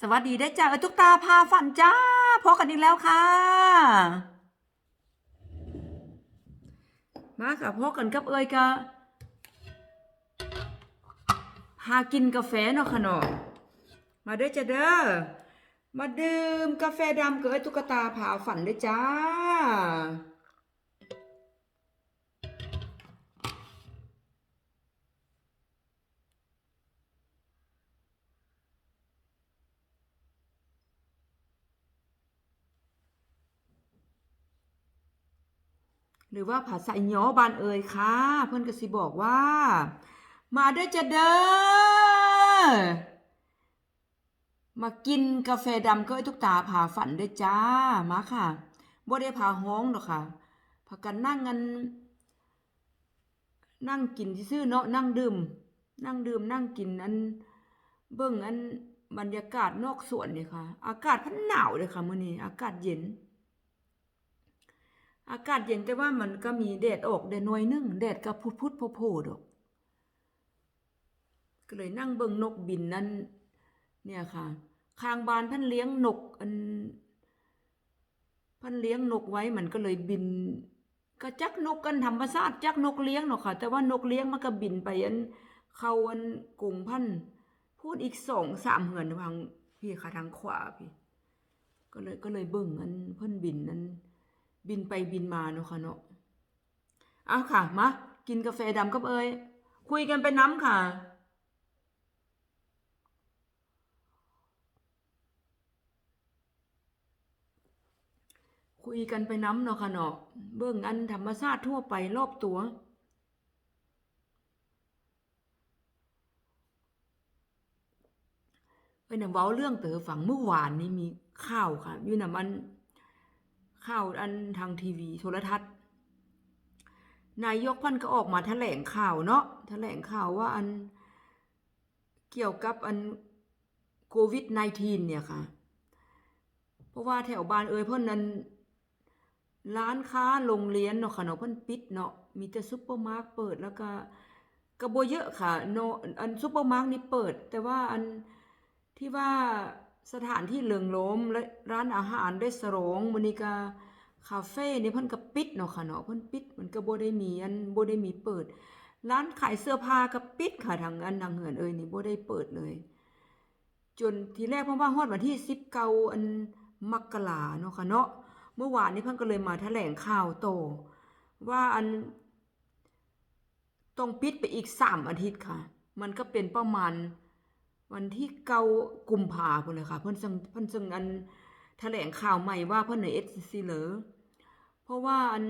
สวัสดีได้จ้าเออตุ๊กตาพาฝันจ้าพบกันอีกแล้วค่ะ มาค่ะพบกันกับเอ้ยกะพากินกาแฟเนาะค่ะเนาะมาด้อจ้าเด้อมาดื่มกาแฟดำกับเอ้ตุ๊กตาพาฝันเด้อจ้า หรือว่าภาษาอีหยอบานเอ่ยค่ะ เพื่อนกสิบอกว่า มาเด้อจะเด้อมากินกาแฟดำก็ไอ้ทุกตาผาฝันเด้อจ้ามาค่ะบ่ได้ผาห้องหรอกค่ะพากันนั่งกันนั่งกินซื่อเนาะนั่งดื่ม นั่งดื่มนั่งกินอันเบิ่งอันบรรยากาศนอกสวนนี่ค่ะ อากาศพันหนาวเลยค่ะมื้อนี้อากาศเย็น อากาศเย็นแต่ว่ามันก็มีแดดออกแดดหน่อยนึงแดดก็พุดพุดโผโผดอกก็เลยนั่งเบิ่งนกบินนั่นเนี่ยค่ะข้างบ้านพันเลี้ยงนกอันพันเลี้ยงนกไว้มันก็เลยบิน ก็จักนกกันธรรมชาติจักนกเลี้ยงเนาะค่ะ แต่ว่านกเลี้ยงมันก็บินไปอันเขาอันกงพันพูดอีกสองสามเหือนทางพี่ค่ะทางขวาพี่ ก็เลยก็เลยเบิ่งอันเพิ่นบินนั้น บินไปบินมาเนาะค่ะเนาะเอาค่ะ มากินกาแฟดำกับเอ้ยคุยกันไปน้ำค่ะ คุยกันไปน้ำเนาะค่ะเนาะเบิ่งอันธรรมชาติทั่วไปรอบตัวเอ้ยน่ะเว้าเรื่องเต๋อฝังเมื่อวานนี้มีข่าวค่ะอยู่น่ะมัน ข่าวอันทางทีวีโทรทัศน์ นายกพันก็ออกมาแถลงข่าวเนาะแถลงข่าวว่าอันเกี่ยวกับอันโควิด -19 เนี่ยค่ะ เพราะว่าแถวบ้านเอ่ยเพิ่อนนั้นร้านค้าโรงเรียนเนาะค่ะเนาะเพิ่อนปิดเนาะมีแต่ซุปเปอร์มาร์ทเปิดแล้วก็ก็บ่เยอะค่ะเนาะอันซุปเปอร์มาร์ทนี่เปิด แต่ว่าอันที่ว่า สถานที่เริงรมและร้านอาหารได้สรงมื้อนี้ก็คาเฟ่นี่เพิ่นก็ปิดเนาะค่ะเนาะเพิ่นปิดมันก็บ่ได้มีอันบ่ได้มีเปิด ร้านขายเสื้อผ้าก็ปิดค่ะทางอันทางเหือนเอ่ยนี่บ่ได้เปิดเลย จนทีแรกเพราะว่าฮอดวันที่19อันมกราเนาะค่ะเนาะเมื่อวานนี้เพิ่นก็เลยมาแถลงข่าวโตว่าอันต้องปิดไปอีก 3 อาทิตย์ค่ะ มันก็เป็นประมาณ วันที่เก้ากุมภาพันธ์เลยค่ะ เพิ่นซึ่งเพิ่นซึ่งอันแถลงข่าวใหม่ว่าเพิ่นใน SCC เหรอเพราะว่าอัน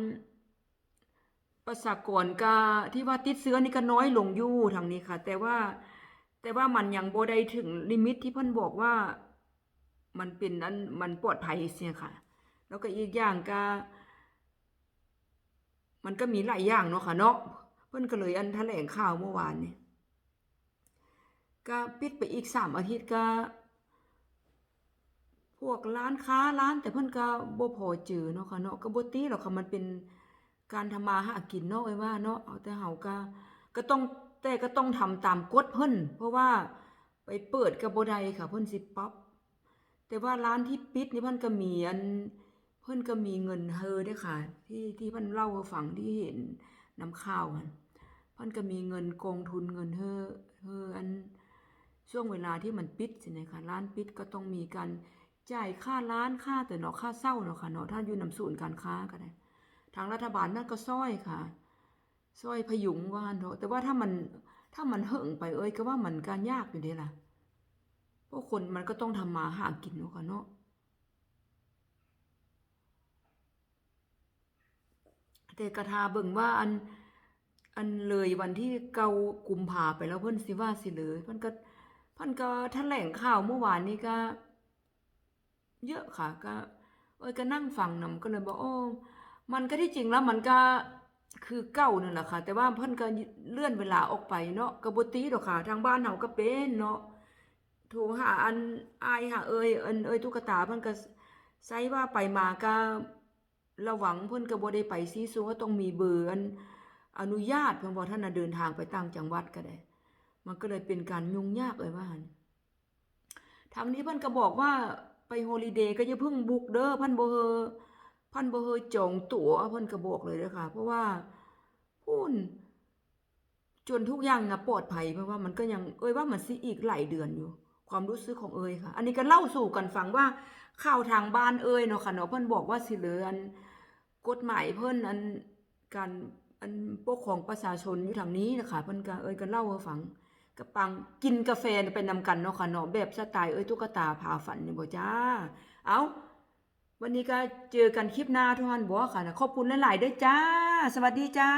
ประชากรก็ที่ว่าติดเชื้อนี่ก็น้อยลงอยู่ทางนี้ค่ะ แต่ว่าแต่ว่ามันยังบ่ได้ถึงลิมิตที่เพิ่นบอกว่ามันเป็นอันมันปลอดภัยเสียค่ะ แล้วก็อีกอย่างก็ มันก็มีหลายอย่างเนาะค่ะเนาะเพิ่นก็เลยอันแถลงข่าวเมื่อวานนี่ ก็ปิดไปอีกสามอาทิตย์ก็ พวกร้านค้าร้านแต่เพิ่นก็บ่พอเจอเนาะค่ะเนาะก็บ่ตีหรอกค่ะมันเป็นการทำมาหากินเนาะไว้ว่าเนาะเอาแต่เฮาก็ก็ต้องแต่ก็ต้องทำตามกฎเพิ่นเพราะว่าไปเปิดก็บ่ได้ค่ะเพิ่นสิปรับแต่ว่าร้านที่ปิดนี่เพิ่นก็มีอันเพิ่นก็มีเงินเฮอเด้ค่ะ ที่ที่เพิ่นเล่าให้ฟังที่เห็นนํข่าวกันเพิ่นก็มีเงินกองทุนเงินเฮอเฮออัน ช่วงเวลาที่มันปิดใช่ไหมคะร้านปิดก็ต้องมีการจ่ายค่าร้านค่าแต่เนาะค่าเช่าเนาะค่ะเนาะถ้าอยู่นำศูนย์การค้าก็ได้ทางรัฐบาลนั่นก็ซ้อยค่ะซ้อยพยุงว่าเนาะแต่ว่าถ้ามันถ้ามันเหิ่งไปเอ้ยก็ว่ามันการยากอยู่เดีล่ะพราะคนมันก็ต้องทำมาหากินเนาะค่ะเนาะแต่กระทาเบิ่งว่าอันอันเลยวันที่เกากุมภาไปแล้วเพิ่นสิว่าสิเลยเพิ่นก็ พิ่นก็แถลงข่าวเมื่อวานนี้ก็ เยอะค่ะ ก็เอ้ยก็นั่งฟังนำก็เลยบอกโอ้มันก็ที่จริงแล้วมันก็คือเก่านั่นแหละค่ะ แต่ว่าเพิ่นก็เลื่อนเวลาออกไปเนาะก็บ่ตีดอกค่ะ ทางบ้านเฮาก็เป็นเนาะโทรหาอันอายหาเอ้ยเอิ้นเอ้ยตุ๊กตาเพิ่นก็ใช้ว่าไปมาก็ระวังเพิ่นก็บ่ได้ไปซีซัวต้องมีเบอร์อันอนุญาตเพิ่นบ่ท่านน่ะเดินทางไปต่างจังหวัดก็ได้ มันก็เลยเป็นการยุ่งยากเลยว่าหันทางนี้พิ่นก็บอกว่าไปฮอลิเดย์ก็อย่าเพิ่งบุกเด้อพันโบเฮพันโบเฮจองตั๋วพิ่นก็บอกเลยเด้อค่ะเพราะว่าพูนจนทุกอย่างนะปลอดภัยเพราะว่ามันก็ยังเอ้ยว่ามันสิอีกหลายเดือนอยู่ ความรู้สึกของเอ้ยค่ะ อันนี้ก็เล่าสู่กันฟังว่าข่าวทางบ้านเอ้ยเนาะค่ะเนาะเพิ่นบอกว่าสิเหลืออันกฎหมายเพิ่นอันการอันปกครองประชาชนอยู่ทางนี้นะคะเพิ่นก็เอ้ยก็เล่าให้ฟัง กับปังกินกาแฟไปนำกันเนาะค่ะเนาะแบบสไตล์เอ้ยตุ๊กตาพาฝันนี่บ่จ้า เอาวันนี้ก็เจอกันคลิปหน้าทุกท่านบ่ค่ะนะขอบคุณหลายๆด้วยจ้า สวัสดีจ้า